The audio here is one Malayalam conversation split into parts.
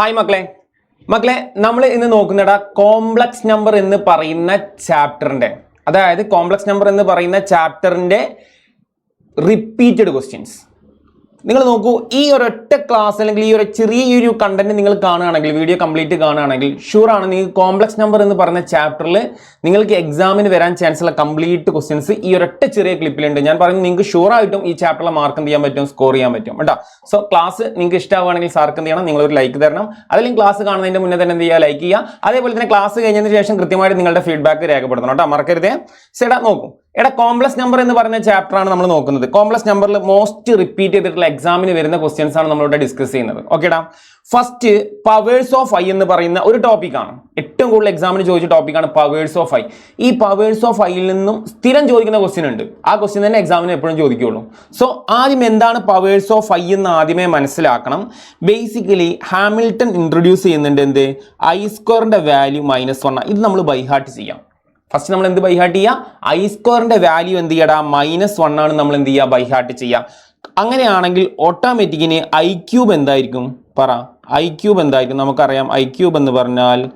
ഹായ് മക്കളെ. മക്കളെ നമ്മൾ ഇന്ന് നോക്കുന്നട കോംപ്ലക്സ് നമ്പർ എന്ന് പറയുന്ന ചാപ്റ്ററിന്റെ അതായത് കോംപ്ലക്സ് നമ്പർ എന്ന് പറയുന്ന ചാപ്റ്ററിന്റെ റിപ്പീറ്റഡ് ക്വസ്റ്റ്യൻസ് നിങ്ങൾ നോക്കൂ ഈ ഒരൊറ്റ ക്ലാസ് അല്ലെങ്കിൽ ഈ ഒരു ചെറിയ ഒരു കണ്ടന്റ് നിങ്ങൾ കാണുകയാണെങ്കിൽ വീഡിയോ കംപ്ലീറ്റ് കാണുകയാണെങ്കിൽ ആണ് നിങ്ങൾക്ക് കോംപ്ലക്സ് നമ്പർ എന്ന് പറഞ്ഞ ചാപ്റ്ററിൽ നിങ്ങൾക്ക് എക്സാമിന് വരാൻ ചാൻസ് ഉള്ള കംപ്ലീറ്റ് ക്വസ്റ്റ്യൻസ് ഈ ഒരൊറ്റ ചെറിയ ക്ലിപ്പിലുണ്ട് ഞാൻ പറയുന്നത് നിങ്ങൾക്ക് ഷുവർ ആയിട്ടും ഈ ചാപ്റ്ററിൽ മാർക്ക് എന്ത് ചെയ്യാൻ പറ്റും സ്കോർ ചെയ്യാൻ പറ്റും കേട്ടോ? സോ ക്ലാസ് നിങ്ങൾക്ക് ഇഷ്ടമാവുകയാണെങ്കിൽ സാർക്ക് എന്ത് ചെയ്യണം നിങ്ങളൊരു ലൈക്ക് തരണം. അല്ലെങ്കിൽ ക്ലാസ് കാണുന്നതിന്റെ മുന്നേ തന്നെ എന്ത് ചെയ്യുക ലൈക്ക് ചെയ്യുക. അതേപോലെ തന്നെ ക്ലാസ് കഴിഞ്ഞതിന് ശേഷം കൃത്യമായിട്ട് നിങ്ങളുടെ ഫീഡ്ബാക്ക് രേഖപ്പെടുത്തണം കേട്ടോ? മറക്കരുതേ. ചേട്ടാ നോക്കൂ എടാ കോംപ്ലക്സ് നമ്പർ എന്ന് പറയുന്ന ചാപ്റ്റർ ആണ് നമ്മൾ നോക്കുന്നത്. കോംപ്ലക്സ് നമ്പറിൽ മോസ്റ്റ് റിപ്പീറ്റ് ചെയ്തിട്ടുള്ള എക്സാമിന് വരുന്ന ക്വസ്റ്റ്യൻസ് ആണ് നമ്മളിവിടെ ഡിസ്കസ് ചെയ്യുന്നത്. ഓക്കേടാ ഫസ്റ്റ് പവേഴ്സ് ഓഫ് ഐ എന്ന് പറയുന്ന ഒരു ടോപ്പിക്കാണ് ഏറ്റവും കൂടുതൽ എക്സാമിന് ചോദിച്ച ടോപ്പിക്കാണ് പവേഴ്സ് ഓഫ് ഐ ഈ പവേഴ്സ് ഓഫ് ഐയിൽ നിന്നും സ്ഥിരം ചോദിക്കുന്ന ക്വസ്റ്റ്യൻ ഉണ്ട്. ആ ക്വസ്റ്റ്യൻ തന്നെ എക്സാമിന് എപ്പോഴും ചോദിക്കുകയുള്ളൂ സോ ആദ്യം എന്താണ് പവേഴ്സ് ഓഫ് ഐ എന്ന് ആദ്യമേ മനസ്സിലാക്കണം. ബേസിക്കലി ഹാമിൽട്ടൺ ഇൻട്രൊഡ്യൂസ് ചെയ്യുന്നുണ്ട് എന്ത്? ഐ സ്ക്വയറിന്റെ വാല്യൂ മൈനസ് വണ്ണ ഇത് നമ്മൾ ബൈഹാർട്ട് ചെയ്യാം. ഫസ്റ്റ് നമ്മൾ എന്ത് ബൈഹാർട്ട് ചെയ്യുക ഐ സ്ക്വയറിന്റെ വാല്യൂ എന്ത് ചെയ്യടാ? മൈനസ് വൺ ആണ് നമ്മൾ എന്ത് ചെയ്യുക ബൈഹാർട്ട് ചെയ്യുക അങ്ങനെയാണെങ്കിൽ ഓട്ടോമാറ്റിക്കിന് ഐ ക്യൂബ് എന്തായിരിക്കും? പറ. ഐ ക്യൂബ് എന്തായിരിക്കും? നമുക്കറിയാം ഐ ക്യൂബ് എന്ന് പറഞ്ഞാൽ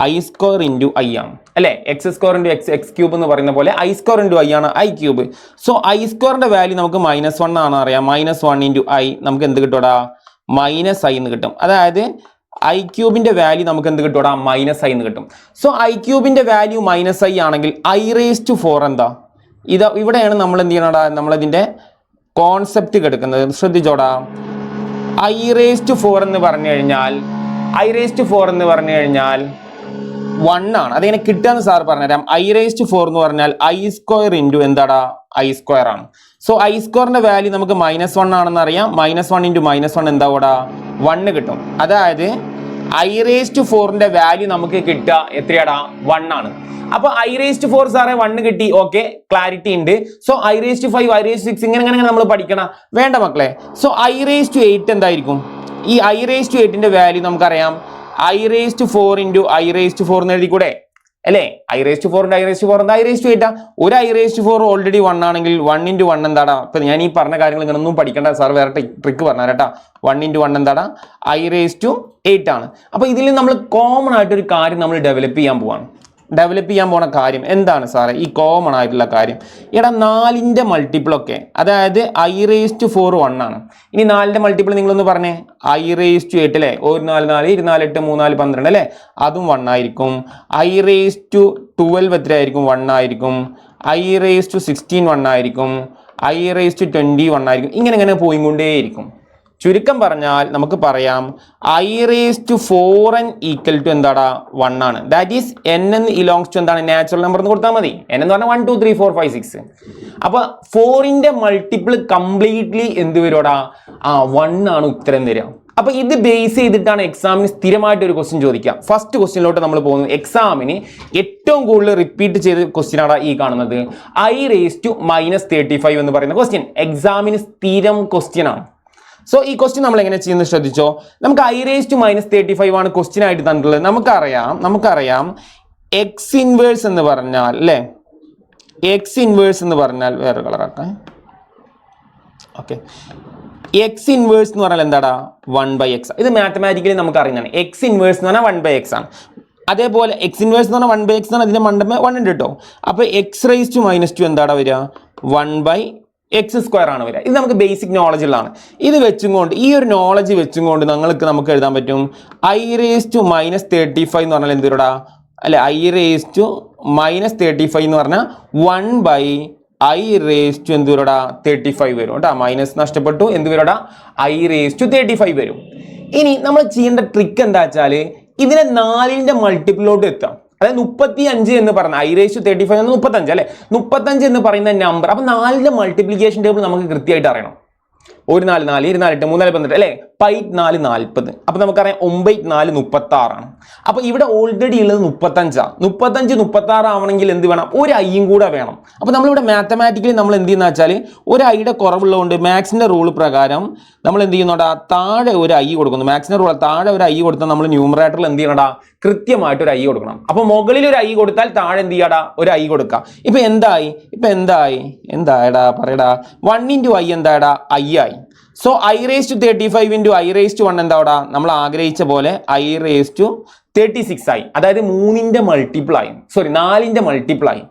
ഐ സ്ക്വയർ ഇന്റു ഐ ആണ്. അല്ലേ? X square into X X cube എന്ന് പറയുന്ന പോലെ ഐ സ്ക്വയർ ഇന്റു ഐ ആണ് ഐ ക്യൂബ് സോ ഐ സ്ക്വയറിന്റെ വാല്യൂ നമുക്ക് മൈനസ് വൺ ആണ് അറിയാം. മൈനസ് വൺ ഇന്റു ഐ നമുക്ക് എന്ത് കിട്ടൂടാ മൈനസ് ഐ എന്ന് കിട്ടും. അതായത് ഐ ക്യൂബിന്റെ വാല്യൂ നമുക്ക് എന്ത് കിട്ടും? അവിടെ മൈനസ് ഐ എന്ന് കിട്ടും. സോ ഐ ക്യൂബിന്റെ വാല്യൂ മൈനസ് ഐ ആണെങ്കിൽ ഐ റേസ് ടു ഫോർ എന്താ? ഇത് ഇവിടെയാണ് നമ്മൾ എന്ത് ചെയ്യണടാ നമ്മളിതിന്റെ കോൺസെപ്റ്റ് കിടക്കുന്നത്. ശ്രദ്ധിച്ചോടാ. ഐ റേസ് ടു ഫോർ എന്ന് പറഞ്ഞു കഴിഞ്ഞാൽ ഐ റേസ് ടു ഫോർ എന്ന് പറഞ്ഞു കഴിഞ്ഞാൽ വൺ ആണ്. അതെങ്ങനെ കിട്ടുകയെന്ന് സാർ പറഞ്ഞുതരാം. ഐ റേസ് ടു ഫോർ എന്ന് പറഞ്ഞാൽ ഐ സ്ക്വയർ ഇന്റു എന്താടാ? ഐ സ്ക്വയർ ആണ്. സോ ഐ സ്ക്വയറിന്റെ വാല്യൂ നമുക്ക് മൈനസ് വൺ ആണെന്ന് അറിയാം. Minus one into minus one എന്താ കൂടാ വണ്ണ് കിട്ടും. അതായത് ഐ റേസ് ടു ഫോറിന്റെ വാല്യൂ നമുക്ക് കിട്ടുക എത്രയാടാ? വൺ ആണ്. അപ്പൊ ഐ റേസ് ടു ഫോർ സാറേ വണ്ണ് കിട്ടി. ഓക്കെ ക്ലാരിറ്റി ഉണ്ട്. So I raise to five I raise six ഇങ്ങനെ അങ്ങനെ നമ്മൾ പഠിക്കണം. വേണ്ട മക്കളെ. So i raise to eight എന്തായിരിക്കും? ഈ ഐ റേസ് ടു എയ്റ്റിന്റെ വാല്യൂ നമുക്കറിയാം. I raise to four into I raise to four എന്ന് എഴുതിക്കൂടെ? അല്ലേ? ഐ റേസ് ടു ഫോറിന്റെ ഐ റേസ് ഫോർ എന്താ ഐ റേസ് ടു എയ്റ്റാ ഒരു I raise to four already one ആണെങ്കിൽ വൺ ഇന്റു വൺ എന്താടാ? ഇപ്പൊ ഞാൻ ഈ പറഞ്ഞ കാര്യങ്ങൾ ഇങ്ങനൊന്നും പഠിക്കേണ്ട സാർ വേറെ ട്രിക്ക് പറഞ്ഞു കേട്ടാ. വൺ ഇന്റു വൺ എന്താടാ? ഐ റേസ് ടു എയ്റ്റ് ആണ്. അപ്പൊ ഇതിൽ നമ്മൾ കോമൺ ആയിട്ട് ഒരു കാര്യം നമ്മൾ ഡെവലപ്പ് ചെയ്യാൻ പോവാണ്. ഡെവലപ്പ് ചെയ്യാൻ പോണ കാര്യം എന്താണ് സാറേ? ഈ കോമൺ ആയിട്ടുള്ള കാര്യം. എടാ നാലിന്റെ മൾട്ടിപ്പിളൊക്കെ അതായത് I raise to four one ആണ്. ഇനി നാലിന്റെ മൾട്ടിപ്പിൾ നിങ്ങളൊന്ന് പറഞ്ഞേ. ഐ റേസ് ടു എട്ട് അല്ലേ? ഒരു നാല് നാല് ഇരുന്നാൽ എട്ട് മൂന്നാൽ പന്ത്രണ്ട് അല്ലേ? അതും വൺ ആയിരിക്കും. ഐ റേസ് ടു ട്വൽവ് എത്ര ആയിരിക്കും വൺ ആയിരിക്കും. I raise to sixteen one ആയിരിക്കും. I raise to twenty one ആയിരിക്കും. ഇങ്ങനെ ഇങ്ങനെ പോയിക്കൊണ്ടേയിരിക്കും. ചുരുക്കം പറഞ്ഞാൽ നമുക്ക് പറയാം I raise to four N equal to എന്താടാ? വൺ ആണ്. ദാറ്റ് ഈസ് എൻ എന്ന് ഇലോങ്സ് ടു എന്താണ്? നാച്ചുറൽ നമ്പർ എന്ന് കൊടുത്താൽ മതി. എൻ എന്ന് പറഞ്ഞാൽ one two three four five six അപ്പൊ ഫോറിന്റെ മൾട്ടിപ്പിൾ കംപ്ലീറ്റ്ലി എന്ത് വരുവാടാ? ആ വൺ ആണ് ഉത്തരം തരിക അപ്പൊ ഇത് ബേസ് ചെയ്തിട്ടാണ് എക്സാമിന് സ്ഥിരമായിട്ട് ഒരു ക്വസ്റ്റ്യൻ ചോദിക്കുക. ഫസ്റ്റ് ക്വസ്റ്റ്യനിലോട്ട് നമ്മൾ പോകുന്നത് എക്സാമിന് ഏറ്റവും കൂടുതൽ റിപ്പീറ്റ് ചെയ്ത ക്വസ്റ്റ്യൻ ആണ് ഈ കാണുന്നത്. I raise to minus thirty five എന്ന് പറയുന്ന ക്വസ്റ്റ്യൻ എക്സാമിന് സ്ഥിരം ക്വസ്റ്റ്യൻ ആണ്. സോ ഈ ക്വസ്റ്റ്യൻ നമ്മൾ എങ്ങനെ ചെയ്യുന്നത് ശ്രദ്ധിച്ചോ? നമുക്ക് i raise to minus thirty five ആണ് ക്വസ്റ്റ്യൻ ആയിട്ട് തന്നിട്ടുള്ളത്. നമുക്കറിയാം നമുക്കറിയാം എക്സ് ഇൻവേഴ്സ് എന്ന് പറഞ്ഞാൽ അല്ലേ എക്സ് ഇൻവേഴ്സ് എന്ന് പറഞ്ഞാൽ വേറെ കളറാക്കാം ഓക്കെ എക്സ് ഇൻവേഴ്സ് എന്ന് പറഞ്ഞാൽ എന്താടാ? വൺ ബൈ എക്സ് ഇത് മാത്തമാറ്റിക്കലി നമുക്ക് അറിയുന്നതാണ് എക്സ് ഇൻവേഴ്സ് എന്ന് പറഞ്ഞാൽ വൺ ബൈ എക്സ് ആണ്. അതേപോലെ എക്സ് ഇൻവേഴ്സ് എന്ന് പറഞ്ഞാൽ വൺ ബൈ എക്സ് ആണ് അതിന്റെ മണ്ടമ്മ മണ്ടമേ വൺ ഉണ്ട് കേട്ടോ അപ്പോൾ x raise to minus two എന്താടാ വരിക? വൺ ബൈ എക്സ് സ്ക്വയർ ആണ് വരിക. ഇത് നമുക്ക് ബേസിക് നോളജ് ഉള്ളതാണ്. ഇത് വെച്ചും കൊണ്ട് ഈ ഒരു നോളജ് വെച്ചും കൊണ്ട് നിങ്ങൾക്ക് നമുക്ക് എഴുതാൻ പറ്റും i raise to minus thirty five എന്ന് പറഞ്ഞാൽ എന്തിരടാ? അല്ലെ i raise to minus thirty five എന്ന് പറഞ്ഞാൽ one by i raise to എന്ത് വരടാ തേർട്ടി ഫൈവ് വരും കേട്ടോ. മൈനസ് നഷ്ടപ്പെട്ടു എന്ത് വരടാ i raise to thirty five വരും. ഇനി നമ്മൾ ചെയ്യേണ്ട ട്രിക്ക് എന്താ വെച്ചാൽ ഇതിനെ നാലിന്റെ മൾട്ടിപ്പിളിലോട്ട് എത്താം. അതായത് മുപ്പത്തി അഞ്ച് എന്ന് പറഞ്ഞ ഐ റേസ് തേർട്ടി ഫൈവ് മുപ്പത്തഞ്ച് അല്ലെ? മുപ്പത്തഞ്ച് എന്ന് പറയുന്ന നമ്പർ അപ്പൊ നാലിന്റെ മൾട്ടിപ്ലിക്കേഷൻ ടേബിൾ നമുക്ക് കൃത്യമായിട്ട് അറിയണം. ഒരു നാല് നാല് ഇരുനാല് എട്ട് മൂന്നാൽ പന്ത്രണ്ട് അല്ലേ? പൈറ്റ് നാല് നാൽപ്പത്. അപ്പൊ നമുക്കറിയാം ഒമ്പത് നാല് മുപ്പത്തി ആറാണ് അപ്പൊ ഇവിടെ ഓൾറെഡി ഉള്ളത് മുപ്പത്തഞ്ചാണ് മുപ്പത്തഞ്ച് മുപ്പത്തി ആറ് ആവണമെങ്കിൽ എന്ത് വേണം? ഒരു ഐയും കൂടെ വേണം. അപ്പൊ നമ്മളിവിടെ മാത്തമാറ്റിക്കലി നമ്മൾ എന്ത് ചെയ്യുന്ന വെച്ചാൽ ഒരു ഐയുടെ കുറവുള്ളതുകൊണ്ട് മാത്സിന്റെ റൂൾ പ്രകാരം നമ്മൾ എന്ത് ചെയ്യുന്നുണ്ടാ താഴെ ഒരു ഐ കൊടുക്കുന്നു. മാത്സിന്റെ റൂൾ താഴെ ഒരു ഐ കൊടുത്താൽ നമ്മൾ ന്യൂമറേറ്ററിൽ എന്ത് ചെയ്യണടാ? കൃത്യമായിട്ട് ഒരു ഐ കൊടുക്കണം. അപ്പൊ മുകളിൽ ഒരു ഐ കൊടുത്താൽ താഴെ എന്ത് ചെയ്യാടാ? ഒരു ഐ കൊടുക്കുക ഇപ്പൊ എന്തായി? ഇപ്പൊ എന്തായി? എന്തായടാ? പറയടാ. വൺ ഇന്റു ഐ എന്തായടാ? ഐ ആയി. So i raise to thirty five into i raise to one എന്താ അവിടെ നമ്മൾ ആഗ്രഹിച്ച പോലെ i raise to thirty six ആയി. അതായത് മൂന്നിന്റെ മൾട്ടിപ്പിൾ ആയി. സോറി നാലിന്റെ മൾട്ടിപ്പിൾ ആയി.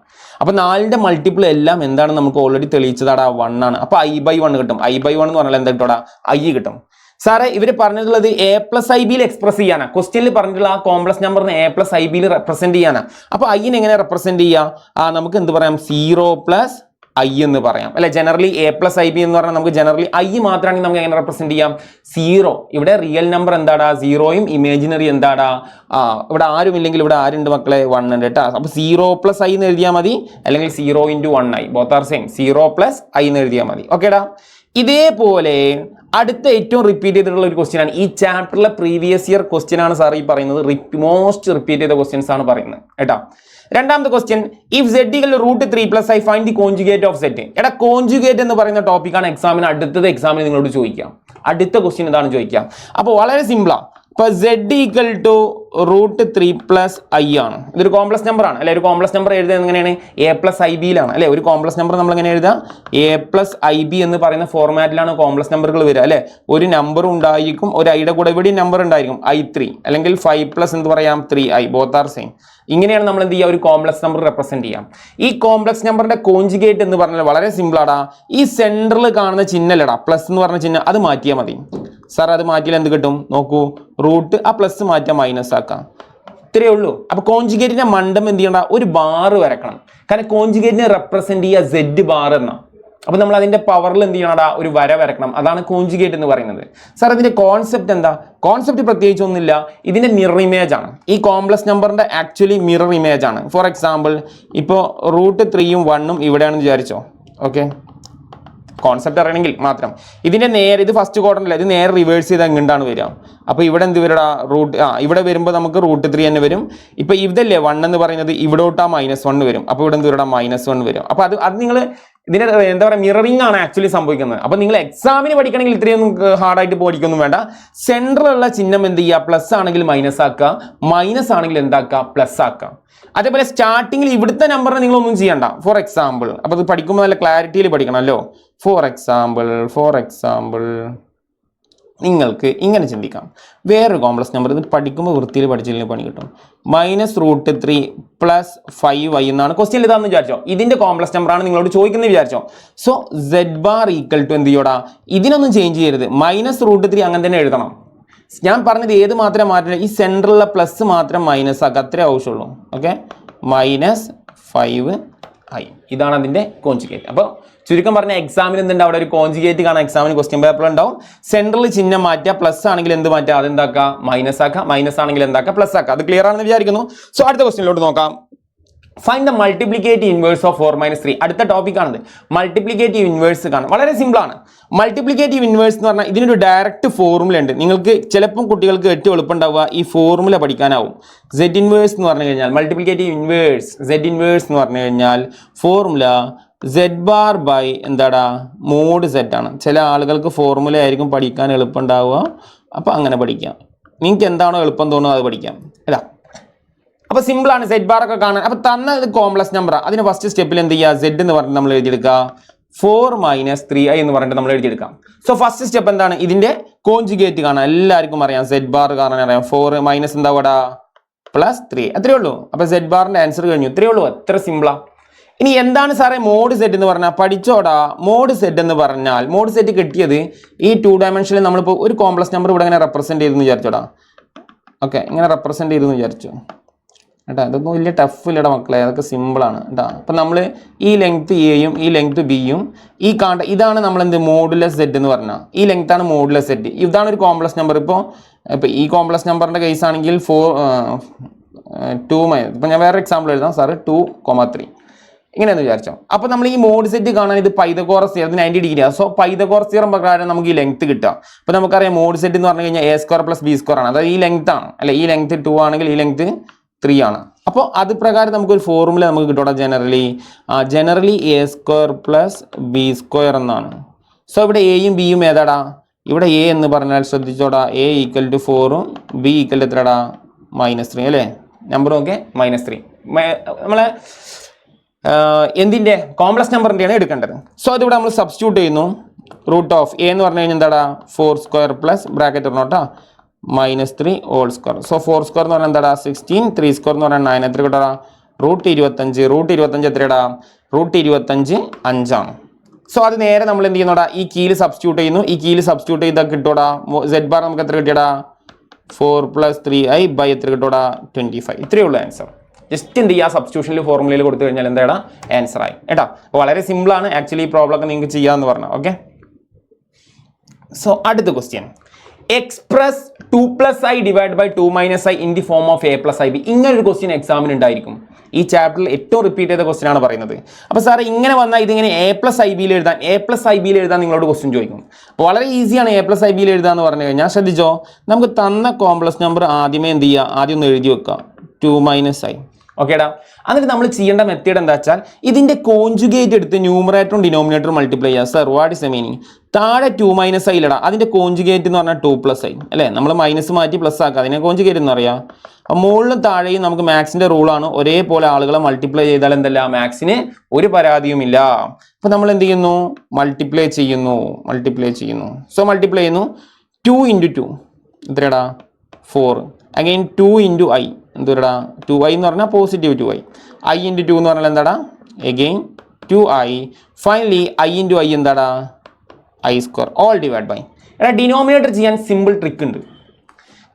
അപ്പോൾ നാലിന്റെ മൾട്ടിപ്പിൾ എല്ലാം എന്താണ് നമുക്ക് ഓൾറെഡി തെളിയിച്ചതാടാ? വൺ ആണ്. അപ്പോൾ ഐ ബൈ വൺ കിട്ടും. ഐ ബൈ വൺ എന്ന് പറഞ്ഞാൽ എന്താ കിട്ടും ഐ കിട്ടും. സാറേ ഇവർ പറഞ്ഞിട്ടുള്ളത് എ പ്ലസ് ഐ ബിയിൽ എക്സ്പ്രസ് ചെയ്യാനാണ് ക്വസ്റ്റ്യനിൽ പറഞ്ഞിട്ടുള്ള ആ കോംപ്ലക്സ് നമ്പറിനെ എ പ്ലസ് ഐ ബിയിൽ റെപ്രസെന്റ് ചെയ്യാനാണ് അപ്പോൾ ഐനെ എങ്ങനെ റെപ്രസെന്റ് ചെയ്യാം? ആ നമുക്ക് എന്ത് പറയാം? സീറോ പ്ലസ് ഐ എന്ന് പറയാം. അല്ലെ? Generally a plus i b എന്ന് പറഞ്ഞാൽ നമുക്ക് ജനറലി ഐ മാത്രമാണെങ്കിൽ നമുക്ക് എങ്ങനെ റെപ്രസെന്റ് ചെയ്യാം? സീറോ ഇവിടെ റിയൽ നമ്പർ എന്താടാ? സീറോയും ഇമേജിനറി എന്താടാ? ആ ഇവിടെ ആരും ഇല്ലെങ്കിൽ ഇവിടെ ആരുണ്ട് മക്കളെ? വൺ ഉണ്ട് കേട്ടോ അപ്പൊ സീറോ പ്ലസ് ഐ എന്ന് എഴുതിയാൽ മതി. അല്ലെങ്കിൽ zero into one i both are same zero plus i എന്ന് എഴുതിയാൽ മതി. ഓക്കേടാ ഇതേപോലെ അടുത്ത ഏറ്റവും റിപ്പീറ്റ് ചെയ്തിട്ടുള്ള ഒരു ക്വസ്റ്റ്യൻ ആണ്. ഈ ചാപ്റ്ററിലെ പ്രീവിയസ് ഇയർ ക്വസ്റ്റ്യൻ ആണ് സാർ ഈ പറയുന്നത്. മോസ്റ്റ് റിപ്പീറ്റ് ചെയ്ത ക്വസ്റ്റ്യൻസ് ആണ് പറയുന്നത്. കേട്ടോ? രണ്ടാമത്തെ question if z root three plus i find the conjugate of z എടാ കോഞ്ചുഗേറ്റ് എന്ന് പറയുന്ന ടോപ്പിക്കാണ് എക്സാമിന് അടുത്തത് എക്സാമിന് നിങ്ങളോട് ചോദിക്കാം. അടുത്ത ക്വസ്റ്റ്യൻ എന്താണ് ചോദിക്കാം. അപ്പോൾ വളരെ സിമ്പിളാ ഇപ്പൊ z equal to root three plus i ആണ്. ഇതൊരു കോംപ്ലക്സ് നമ്പർ ആണ്. അല്ലെ? ഒരു കോംപ്ലക്സ് നമ്പർ എഴുതുന്നത് എങ്ങനെയാണ്? എ പ്ലസ് ഐ ബിയിലാണ് അല്ലെ? ഒരു കോംപ്ലക്സ് നമ്പർ നമ്മൾ എങ്ങനെ എഴുതാം എ പ്ലസ് ഐ ബി എന്ന് പറയുന്ന ഫോർമാറ്റിലാണ് കോംപ്ലക്സ് നമ്പറുകൾ വരിക. അല്ലെ? ഒരു നമ്പർ ഉണ്ടായിരിക്കും ഒരു ഐയുടെ കൂടെ ഇവിടെ നമ്പർ ഉണ്ടായിരിക്കും. ഐ ത്രീ അല്ലെങ്കിൽ ഫൈവ് പ്ലസ് എന്ന് പറയാം three i both are same ഇങ്ങനെയാണ് നമ്മൾ എന്ത് ചെയ്യുക? ഒരു കോംപ്ലക്സ് നമ്പർ റെപ്രസെന്റ് ചെയ്യാം ഈ കോംപ്ലക്സ് നമ്പറിന്റെ കോഞ്ചുഗേറ്റ് എന്ന് പറഞ്ഞാൽ വളരെ സിമ്പിൾ ആടാ. ഈ സെന്ററിൽ കാണുന്ന ചിഹ്നല്ലടാ പ്ലസ് എന്ന് പറഞ്ഞ ചിഹ്നം അത് മാറ്റിയാൽ മതി. സാർ അത് മാറ്റിയാൽ എന്ത് കിട്ടും? നോക്കൂ റൂട്ട് ആ പ്ലസ് മാറ്റാം മൈനസ് ആക്കാം. ഇത്രയേ ഉള്ളൂ. അപ്പൊ കോഞ്ചുഗേറ്റിന്റെ മണ്ടം എന്ത് ചെയ്യണ്ട? ഒരു ബാറ് വരക്കണം. കാരണം കോഞ്ചുഗേറ്റിനെ റെപ്രസെന്റ് ചെയ്യുക സെഡ് ബാർ എന്ന. അപ്പൊ നമ്മൾ അതിന്റെ പവറിൽ എന്ത് ചെയ്യണടാ ഒരു വര വരക്കണം. അതാണ് കോഞ്ചുഗേറ്റ് എന്ന് പറയുന്നത്. സാർ ഇതിന്റെ കോൺസെപ്റ്റ് എന്താ? കോൺസെപ്റ്റ് പ്രത്യേകിച്ച് ഒന്നുമില്ല. ഇതിന്റെ മിറർ ഇമേജ് ആണ്. ഈ കോംപ്ലക്സ് നമ്പറിന്റെ ആക്ച്വലി മിറർ ഇമേജ് ആണ്. ഫോർ എക്സാമ്പിൾ ഇപ്പോൾ റൂട്ട് ത്രീയും വണ്ണും ഇവിടെയാണെന്ന് വിചാരിച്ചോ? ഓക്കെ കോൺസെപ്റ്റ് അറിയണമെങ്കിൽ മാത്രം. ഇതിന്റെ നേരെ ഇത് ഫസ്റ്റ് ക്വാർട്ടറിൽ ഇത് നേരെ റിവേഴ്സ് ചെയ്ത് എങ്ങോട്ടാണ് വരിക. അപ്പോൾ ഇവിടെ എന്ത് വരടാ റൂട്ട് ആ ഇവിടെ വരുമ്പോൾ നമുക്ക് റൂട്ട് ത്രീ തന്നെ വരും. ഇപ്പോൾ ഇതല്ലേ വൺ എന്ന് പറയുന്നത് ഇവിടോട്ടാ മൈനസ് വൺ വരും. അപ്പോൾ ഇവിടെ എന്ത് വരടാ മൈനസ് വൺ വരും. അപ്പോൾ അത് അത് നിങ്ങൾ ഇതിന്റെ എന്താ പറയുക മിററിംഗ് ആണ് ആക്ച്വലി സംഭവിക്കുന്നത്. അപ്പോൾ നിങ്ങൾ എക്സാമിന് പഠിക്കണമെങ്കിൽ ഇത്രയും ഹാർഡായിട്ട് പഠിക്കൊന്നും വേണ്ട. സെൻട്രലുള്ള ചിഹ്നം എന്ത് ചെയ്യുക? പ്ലസ് ആണെങ്കിൽ മൈനസ് ആക്കുക. മൈനസ് ആണെങ്കിൽ എന്താക്കുക? പ്ലസ് ആക്കുക. അതേപോലെ സ്റ്റാർട്ടിങ്ങിൽ ഇവിടുത്തെ നമ്പറിനെ നിങ്ങൾ ഒന്നും ചെയ്യണ്ട. ഫോർ എക്സാമ്പിൾ അപ്പോൾ ഇത് പഠിക്കുമ്പോൾ നല്ല ക്ലാരിറ്റിയിൽ പഠിക്കണമല്ലോ ഫോർ എക്സാമ്പിൾ ഫോർ എക്സാമ്പിൾ നിങ്ങൾക്ക് ഇങ്ങനെ ചിന്തിക്കാം. വേറൊരു കോംപ്ലക്സ് നമ്പർ ഇത് പഠിക്കുമ്പോൾ വൃത്തിയിൽ പഠിച്ചില്ലെങ്കിൽ പണി കിട്ടും. Minus root three plus five y എന്നാണ് ക്വസ്റ്റ്യൻ ഇതാന്ന് വിചാരിച്ചോ? ഇതിന്റെ കോംപ്ലക്സ് നമ്പർ ആണ് നിങ്ങളോട് ചോദിക്കുന്നത് വിചാരിച്ചോ? So z bar equal to എന്ത് ചെയ്യോടാ? ഇതിനൊന്നും ചേഞ്ച് ചെയ്യരുത്. മൈനസ് റൂട്ട് ത്രീ അങ്ങനെ തന്നെ എഴുതണം. ഞാൻ പറഞ്ഞത് ഏത് മാത്രം മാറ്റില്ല ഈ സെൻട്രലിലെ പ്ലസ് മാത്രം മൈനസ് ആക്കുക. അത്രേ ആവശ്യമുള്ളൂ. ഓക്കെ മൈനസ് ഫൈവ് ഐ ഇതാണ് അതിന്റെ കോഞ്ചുഗേറ്റ് അപ്പോൾ ചുരുക്കം പറഞ്ഞ എക്സാമിന് എന്തുണ്ട്? അവിടെ ഒരു കോഞ്ചുഗേറ്റ് കാണാൻ എക്സാമിന് ക്വസ്റ്റ്യൻ പേപ്പർ ഉണ്ടാവും. സെൻട്രൽ ചിഹ്നം മാറ്റുക പ്ലസ് ആണെങ്കിൽ എന്ത് മാറ്റുക? അതെന്താക്കുക മൈനസ് ആക്കുക. മൈനസ് ആണെങ്കിൽ എന്താക്കുക? പ്ലസ് ആക്കുക. അത് ക്ലിയർ ആണെന്ന് വിചാരിക്കുന്നു. സോ അടുത്ത ക്വസ്റ്റ്യനിലോട്ട് നോക്കാം. Find the multiplicative inverse of four minus three അടുത്ത ടോപ്പിക് ആണിത്. മൾട്ടിപ്ലിക്കേറ്റീവ് ഇൻവേഴ്സ് കാണാം. വളരെ സിമ്പിൾ ആണ്. മൾട്ടിപ്ലിക്കേറ്റീവ് ഇൻവേഴ്സ് എന്ന് പറഞ്ഞാൽ ഇതിനൊരു ഡയറക്റ്റ് ഫോർമുല ഉണ്ട്. നിങ്ങൾക്ക് ചിലപ്പം കുട്ടികൾക്ക് ഏറ്റവും എളുപ്പമുണ്ടാവുക ഈ ഫോർമുല പഠിക്കാനാവും. സെഡ് ഇൻവേഴ്സ് എന്ന് പറഞ്ഞു കഴിഞ്ഞാൽ മൾട്ടിപ്ലിക്കേറ്റീവ് ഇൻവേഴ്സ് സെഡ് ഇൻവേഴ്സ് എന്ന് പറഞ്ഞു കഴിഞ്ഞാൽ ഫോർമുല സെഡ് ബാർ ബൈ എന്താടാ? മോഡ് സെറ്റ് ആണ്. ചില ആളുകൾക്ക് ഫോർമുല ആയിരിക്കും പഠിക്കാൻ എളുപ്പം ഉണ്ടാവുക അപ്പോൾ അങ്ങനെ പഠിക്കാം. നിങ്ങൾക്ക് എന്താണോ എളുപ്പം തോന്നുന്നത് അത് പഠിക്കാം. ഇതാ. അപ്പൊ സിമ്പിൾ ആണ്. സെഡ് ബാർ ഒക്കെ കാണാൻ. അപ്പൊ തന്ന ഇത് കോംപ്ലക്സ് നമ്പർ അതിന് ഫസ്റ്റ് സ്റ്റെപ്പിൽ എന്ത് ചെയ്യുക? സെഡ് എന്ന് പറഞ്ഞിട്ട് നമ്മൾ എഴുതിയെടുക്കുക. ഫോർ മൈനസ് ത്രീ ഐ എന്ന് പറഞ്ഞിട്ട് നമ്മൾ എഴുതിയെടുക്കാം. സോ ഫസ്റ്റ് സ്റ്റെപ്പ് എന്താണ്? ഇതിന്റെ കോഞ്ചുഗേറ്റ് കാണാൻ എല്ലാവർക്കും അറിയാം. സെഡ് ബാർ കാണാൻ അറിയാം. ഫോർ മൈനസ് എന്താ പ്ലസ് ത്രീ അത്രേ ഉള്ളൂ. അപ്പൊ സെഡ് ബാറിന്റെ ആൻസർ കഴിഞ്ഞു. ഇത്രയേ ഉള്ളൂ. എത്ര സിമ്പിളാ ഇനി എന്താണ് സാറേ മോഡ് സെറ്റ് എന്ന് പറഞ്ഞാൽ? പഠിച്ചോടാ മോഡ് സെറ്റ് എന്ന് പറഞ്ഞാൽ മോഡ് സെറ്റ് കിട്ടിയത് ഈ ടു ഡയമെൻഷനിൽ നമ്മളിപ്പോൾ ഒരു കോംപ്ലക്സ് നമ്പർ ഇവിടെ ഇങ്ങനെ റെപ്രസെന്റ് ചെയ്തെന്ന് വിചാരിച്ചോടാ. ഓക്കെ ഇങ്ങനെ റെപ്രസെന്റ് ചെയ്തെന്ന് വിചാരിച്ചു. കേട്ടോ ഇതൊന്നും വലിയ ടഫ് ഇല്ലട മക്കളെ അതൊക്കെ സിമ്പിളാണ് കേട്ടോ. അപ്പം നമ്മൾ ഈ ലെങ്ത് എയും ഈ ലെങ്ത് ബിയും ഈ കാണ്ട ഇതാണ് നമ്മൾ എന്ത് മോഡുലസ് സെറ്റ് എന്ന് പറഞ്ഞാൽ ഈ ലെങ്ത്താണ് മോഡുലസ് സെറ്റ് ഇതാണ് ഒരു കോംപ്ലക്സ് നമ്പർ ഇപ്പോൾ ഇപ്പോൾ ഈ കോംപ്ലക്സ് നമ്പറിന്റെ കേസ് ആണെങ്കിൽ ഫോർ ടു മൈനസ് ഇപ്പം ഞാൻ വേറെ എക്സാമ്പിൾ എഴുതാം. സാറ് ടു കോമ ത്രീ ഇങ്ങനെയെന്ന് വിചാരിച്ചോ. അപ്പോൾ നമ്മൾ ഈ മോഡ് സെറ്റ് കാണാൻ ഇത് Pythagoras theorem ninety degree so Pythagoras theorem പ്രകാരം നമുക്ക് ഈ ലെങ്ത് കിട്ടുക. അപ്പോൾ നമുക്കറിയാം മോഡ് സെറ്റ് എന്ന് പറഞ്ഞു കഴിഞ്ഞാൽ a square plus b square ആണ്. അതായത് ഈ ലെങ്ത് ആണ്. അല്ലെ ഈ ലെങ്ത് ടു ആണെങ്കിൽ ഈ ലെങ്ത് ത്രീ ആണ്. അപ്പോൾ അത് പ്രകാരം നമുക്കൊരു ഫോർമുല നമുക്ക് കിട്ടും generally generally a square plus b square എന്നാണ്. സോ ഇവിടെ എയും ബിയും ഏതാടാ? ഇവിടെ എ എന്ന് പറഞ്ഞാൽ ശ്രദ്ധിച്ചോടാ. എ ഈക്വൽ ടു ഫോറും ബി ഈക്വൽ ടു എത്രടാ? മൈനസ് ത്രീ അല്ലേ? നമ്പർ ഓക്കെ മൈനസ് ത്രീ നമ്മളെ ആഹ് എന്തിന്റെ? കോംപ്ലക്സ് നമ്പറിന്റെയാണ് എടുക്കേണ്ടത്. സോ അതിവിടെ നമ്മൾ സബ്സ്റ്റിറ്റ്യൂട്ട് ചെയ്യുന്നു. റൂട്ട് ഓഫ് എ എന്ന് പറഞ്ഞു കഴിഞ്ഞാൽ എന്താടാ? Four square plus bracket ഇടണോട്ടാ minus three whole square so four square എന്ന് പറഞ്ഞാൽ എന്താടാ? സിക്സ്റ്റീൻ ത്രീ സ്ക്വയർ എന്ന് പറഞ്ഞാൽ നയൻ എത്ര കിട്ടാ റൂട്ട് ഇരുപത്തഞ്ച് റൂട്ട് ഇരുപത്തഞ്ച് എത്രയടാ? റൂട്ട് ഇരുപത്തഞ്ച് അഞ്ചാണ്. സോ അത് നേരെ നമ്മൾ എന്ത് ചെയ്യുന്നോടാ? ഈ കീൽ സബ്സ്റ്റിറ്റ്യൂട്ട് ചെയ്യുന്നു. ഈ കീൽ സബ്സ്റ്റിറ്റ്യൂട്ട് ചെയ്താൽ കിട്ടോടാ സെഡ് ബാർ നമുക്ക് എത്ര കിട്ടിയടാ? Four plus three i by എത്ര കിട്ടൂടാ ട്വന്റി ഫൈവ് ഇത്രയേ ഉള്ളൂ ആൻസർ ജസ്റ്റ് എന്ത് ചെയ്യുക സബ്സ്റ്റിറ്റ്യൂഷനിൽ ഫോർമുലയിൽ കൊടുത്തു കഴിഞ്ഞാൽ എന്താണ് ആൻസർ ആയി. കേട്ടോ? അപ്പോൾ വളരെ സിമ്പിളാണ് ആക്ച്വലി ഈ പ്രോബ്ലം ഒക്കെ നിങ്ങൾക്ക് ചെയ്യാമെന്ന് പറഞ്ഞു. ഓക്കെ സോ അടുത്ത question express two plus i divide by two minus i in the form of a plus i b ഇങ്ങനെ ഒരു ക്വസ്റ്റ്യൻ എക്സാമിന് ഉണ്ടായിരിക്കും. ഈ ചാപ്റ്ററിൽ ഏറ്റവും റിപ്പീറ്റ് ചെയ്ത ക്വസ്റ്റ്യൻ ആണ് പറയുന്നത്. അപ്പോൾ സാറേ ഇങ്ങനെ വന്നാൽ ഇതിങ്ങനെ എ പ്ലസ് ഐ ബിയിൽ എഴുതാൻ എ പ്ലസ് ഐ ബിയിൽ എഴുതാൻ നിങ്ങളോട് ക്വസ്റ്റ്യൻ ചോദിക്കും. അപ്പോൾ വളരെ ഈസിയാണ് എ പ്ലസ് ഐ ബിയിൽ എഴുതാന്ന് പറഞ്ഞു കഴിഞ്ഞാൽ ശ്രദ്ധിച്ചോ? നമുക്ക് തന്ന കോംപ്ലക്സ് നമ്പർ ആദ്യമേ എന്ത് ചെയ്യുക ആദ്യം ഒന്ന് എഴുതി വെക്കുക ടു മൈനസ് ഐ ഓക്കേടാ എന്നിട്ട് നമ്മൾ ചെയ്യേണ്ട മെത്തേഡ് എന്താ വെച്ചാൽ ഇതിന്റെ കോഞ്ചുഗേറ്റ് എടുത്ത് ന്യൂമറേറ്ററും ഡിനോമിനേറ്ററും മൾട്ടിപ്ലൈ ചെയ്യുക. Sir what is a meaning താഴെ ടു മൈനസ് ഇല്ലടാ. അതിന്റെ കോഞ്ചുഗേറ്റ് എന്ന് പറഞ്ഞാൽ ടു പ്ലസ് ഐ അല്ലേ? നമ്മൾ മൈനസ് മാറ്റി പ്ലസ് ആക്കുക അതിനെ കോഞ്ചുഗേറ്റ് എന്ന് പറയാം. അപ്പോൾ മുകളിലും താഴെയും നമുക്ക് മാത്സിന്റെ റൂളാണ് ഒരേപോലെ ആളുകളെ മൾട്ടിപ്ലൈ ചെയ്താൽ എന്തല്ല? മാത്സിന് ഒരു പരാതിയുമില്ല അപ്പോൾ നമ്മൾ എന്ത് ചെയ്യുന്നു? മൾട്ടിപ്ലൈ ചെയ്യുന്നു. മൾട്ടിപ്ലൈ ചെയ്യുന്നു. സോ മൾട്ടിപ്ലൈ ചെയ്യുന്നു. Two into two എത്രയാടാ? Four again two into i എന്തോടാ ടു ഐ എന്ന് പറഞ്ഞാൽ positive two i i into two എന്ന് പറഞ്ഞാൽ എന്താടാ? Again two i finally i into i എന്താടാ? I square whole divide by എടാ ഡിനോമിനേറ്റർ ചെയ്യാൻ സിമ്പിൾ ട്രിക്ക് ഉണ്ട്.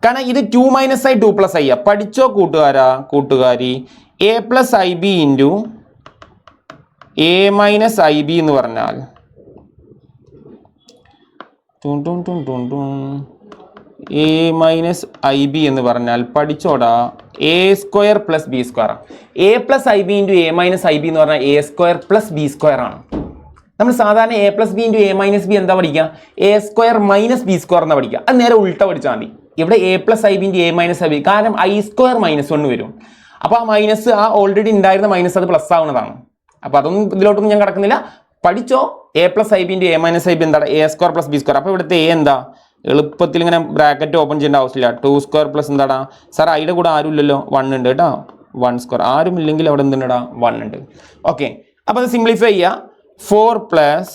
കാരണം ഇത് two minus i two plus i ആ. പഠിച്ചോ കൂട്ടുകാരാ? കൂട്ടുകാരി. A plus i b into a minus i b എന്ന് പറഞ്ഞാൽ. എ മൈനസ് ഐ ബി എന്ന് പറഞ്ഞാൽ പഠിച്ചോടാ. A square plus b square ആണ് a plus i b into a minus i b എന്ന് പറഞ്ഞാൽ a square plus b square ആണ്. നമ്മൾ സാധാരണ a plus b into a minus b എന്താ പഠിക്കുക? A square minus b square എന്നാ പഠിക്കുക. അത് നേരെ ഉൾട്ട പഠിച്ചാൽ മതി. ഇവിടെ a plus i b into a minus i b കാരണം ഐ സ്ക്വയർ മൈനസ് വൺ വരും. അപ്പോൾ ആ മൈനസ് ആ ഓൾറെഡി ഉണ്ടായിരുന്ന മൈനസ് അത് പ്ലസ് ആവുന്നതാണ്. അപ്പോൾ അതൊന്നും ഇതിലോട്ടൊന്നും ഞാൻ കിടക്കുന്നില്ല. പഠിച്ചോ. A plus i b into a minus i b എന്താണ് a square plus b square അപ്പോൾ ഇവിടുത്തെ എ എന്താ? എളുപ്പത്തിൽ ഇങ്ങനെ ബ്രാക്കറ്റ് ഓപ്പൺ ചെയ്യേണ്ട ആവശ്യമില്ല. ടു സ്ക്വയർ പ്ലസ് എന്താടാ? സാർ അതിന്റെ കൂടെ ആരും ഇല്ലല്ലോ. വൺ ഉണ്ട് കേട്ടോ. വൺ സ്ക്വയർ ആരും ഇല്ലെങ്കിൽ അവിടെ എന്തുണ്ടാ വൺ ഉണ്ട്. ഓക്കെ അപ്പോൾ അത് സിംപ്ലിഫൈ ചെയ്യുക ഫോർ പ്ലസ്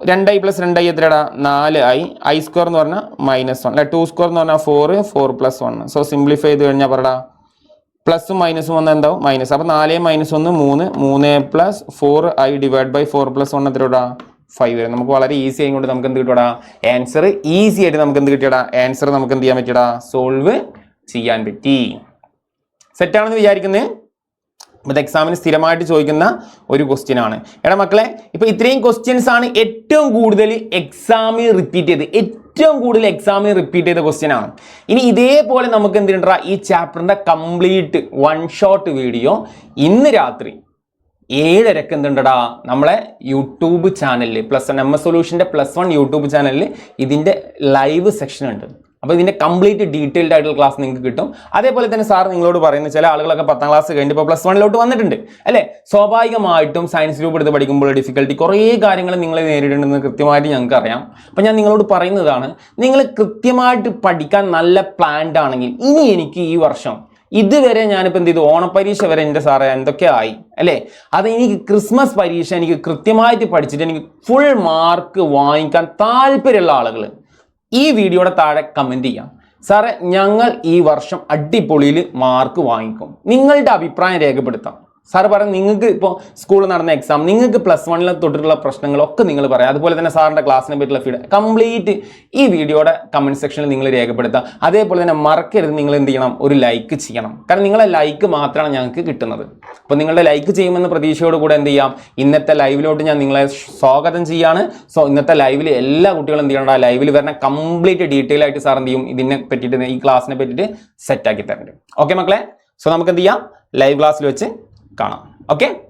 രണ്ട് ഐ പ്ലസ് രണ്ട് ഐ എത്രടാ നാല് ഐ. ഐ സ്ക്വയർ എന്ന് പറഞ്ഞാൽ മൈനസ് വൺ അല്ലെ? ടു സ്ക്വയർ എന്ന് പറഞ്ഞാൽ four four plus one so simplify ചെയ്ത് കഴിഞ്ഞാൽ പറടാ. പ്ലസും മൈനസും വന്നാൽ എന്താവും? മൈനസ് അപ്പോൾ നാല് മൈനസ് ഒന്ന് മൂന്ന്. മൂന്ന് plus four i divide by four plus one എത്രയോടാ? Five വരും. നമുക്ക് വളരെ ഈസി ആയി നമുക്ക് എന്ത് കിട്ടിയടാ? ആൻസർ ഈസി ആയിട്ട് നമുക്ക് എന്ത് കിട്ടിയടാ? ആൻസർ നമുക്ക് എന്ത് ചെയ്യാൻ പറ്റിയടാ? സോൾവ് ചെയ്യാൻ പറ്റി. സെറ്റാണെന്ന് വിചാരിക്കുന്നത് ഇത് എക്സാമിന് സ്ഥിരമായിട്ട് ചോദിക്കുന്ന ഒരു ക്വസ്റ്റ്യൻ ആണ്. എടാ മക്കളെ ഇപ്പൊ ഇത്രയും ക്വസ്റ്റ്യൻസ് ആണ് ഏറ്റവും കൂടുതൽ എക്സാമിന് റിപ്പീറ്റ് ചെയ്ത് ഏറ്റവും കൂടുതൽ എക്സാമിന് റിപ്പീറ്റ് ചെയ്ത ക്വസ്റ്റ്യൻ ആണ്. ഇനി ഇതേപോലെ നമുക്ക് എന്തിനാ ഈ ചാപ്റ്ററിന്റെ കംപ്ലീറ്റ് വൺ ഷോട്ട് വീഡിയോ ഇന്ന് രാത്രി ഏഴരക്ക് എന്തുണ്ടടാ നമ്മളെ യൂട്യൂബ് ചാനലിൽ പ്ലസ് വൺ എം എസ് സൊല്യൂഷന്റെ പ്ലസ് വൺ യൂട്യൂബ് ചാനലിൽ ഇതിന്റെ ലൈവ് സെക്ഷൻ ഉണ്ട്. അപ്പോൾ ഇതിന്റെ കംപ്ലീറ്റ് ഡീറ്റെയിൽഡ് ആയിട്ടുള്ള ക്ലാസ് നിങ്ങൾക്ക് കിട്ടും. അതേപോലെ തന്നെ സാർ നിങ്ങളോട് പറയുന്ന ചില ആളുകളൊക്കെ പത്താം ക്ലാസ് കഴിഞ്ഞ് ഇപ്പോൾ പ്ലസ് വണ്ണിലോട്ട് വന്നിട്ടുണ്ട്. അല്ലേ? സ്വാഭാവികമായിട്ടും സയൻസ് ഗ്രൂപ്പ് എടുത്ത് പഠിക്കുമ്പോൾ ഡിഫിക്കൽട്ടി കുറേ കാര്യങ്ങൾ നിങ്ങൾ നേരിടേണ്ടതെന്ന് കൃത്യമായിട്ട് ഞങ്ങൾക്ക് അറിയാം. അപ്പോൾ ഞാൻ നിങ്ങളോട് പറയുന്നതാണ് നിങ്ങൾ കൃത്യമായിട്ട് പഠിക്കാൻ നല്ല പ്ലാൻഡ് ആണെങ്കിൽ ഇനി എനിക്ക് ഈ വർഷം ഇതുവരെ ഞാനിപ്പോൾ എന്ത് ചെയ്തു? ഓണപരീക്ഷ വരെ എന്റെ സാറേ എന്തൊക്കെ ആയി അല്ലേ? അത് എനിക്ക് ക്രിസ്മസ് പരീക്ഷ എനിക്ക് കൃത്യമായിട്ട് പഠിച്ചിട്ട് എനിക്ക് ഫുൾ മാർക്ക് വാങ്ങിക്കാൻ താല്പര്യമുള്ള ആളുകൾ ഈ വീഡിയോയുടെ താഴെ കമന്റ് ചെയ്യാം. സാറേ ഞങ്ങൾ ഈ വർഷം അടിപൊളിയിൽ മാർക്ക് വാങ്ങിക്കും. നിങ്ങളുടെ അഭിപ്രായം രേഖപ്പെടുത്താം. സാറ് പറഞ്ഞു നിങ്ങൾക്ക് ഇപ്പോൾ സ്കൂളിൽ നടന്ന എക്സാം നിങ്ങൾക്ക് പ്ലസ് വണ്ണിൽ തൊട്ടിട്ടുള്ള പ്രശ്നങ്ങളൊക്കെ നിങ്ങൾ പറയാം. അതുപോലെ തന്നെ സാറിന്റെ ക്ലാസ്സിനെ പറ്റിയുള്ള ഫീഡ് കംപ്ലീറ്റ് ഈ വീഡിയോയുടെ കമന്റ് സെക്ഷനിൽ നിങ്ങൾ രേഖപ്പെടുത്തുക. അതേപോലെ തന്നെ മറക്കരുത് നിങ്ങൾ എന്ത് ചെയ്യണം ഒരു ലൈക്ക് ചെയ്യണം. കാരണം നിങ്ങളെ ലൈക്ക് മാത്രമാണ് ഞങ്ങൾക്ക് കിട്ടുന്നത്. അപ്പോൾ നിങ്ങളുടെ ലൈക്ക് ചെയ്യുമെന്ന പ്രതീക്ഷയോട് കൂടെ എന്ത് ചെയ്യാം? ഇന്നത്തെ ലൈവിലോട്ട് ഞാൻ നിങ്ങളെ സ്വാഗതം ചെയ്യാണ്. സോ ഇന്നത്തെ ലൈവിൽ എല്ലാ കുട്ടികളും എന്ത് ചെയ്യണം? ആ ലൈവിൽ വരുന്ന കംപ്ലീറ്റ് ഡീറ്റെയിൽ ആയിട്ട് സാർ എന്ത് ചെയ്യും? ഇതിനെ പറ്റിയിട്ട് ഈ ക്ലാസ്സിനെ പറ്റിയിട്ട് സെറ്റാക്കി തരുന്നുണ്ട് ഓക്കെ മക്കളെ? സോ നമുക്ക് എന്ത് ചെയ്യാം? ലൈവ് ക്ലാസ്സിൽ വെച്ച് കാണാം. ഓക്കെ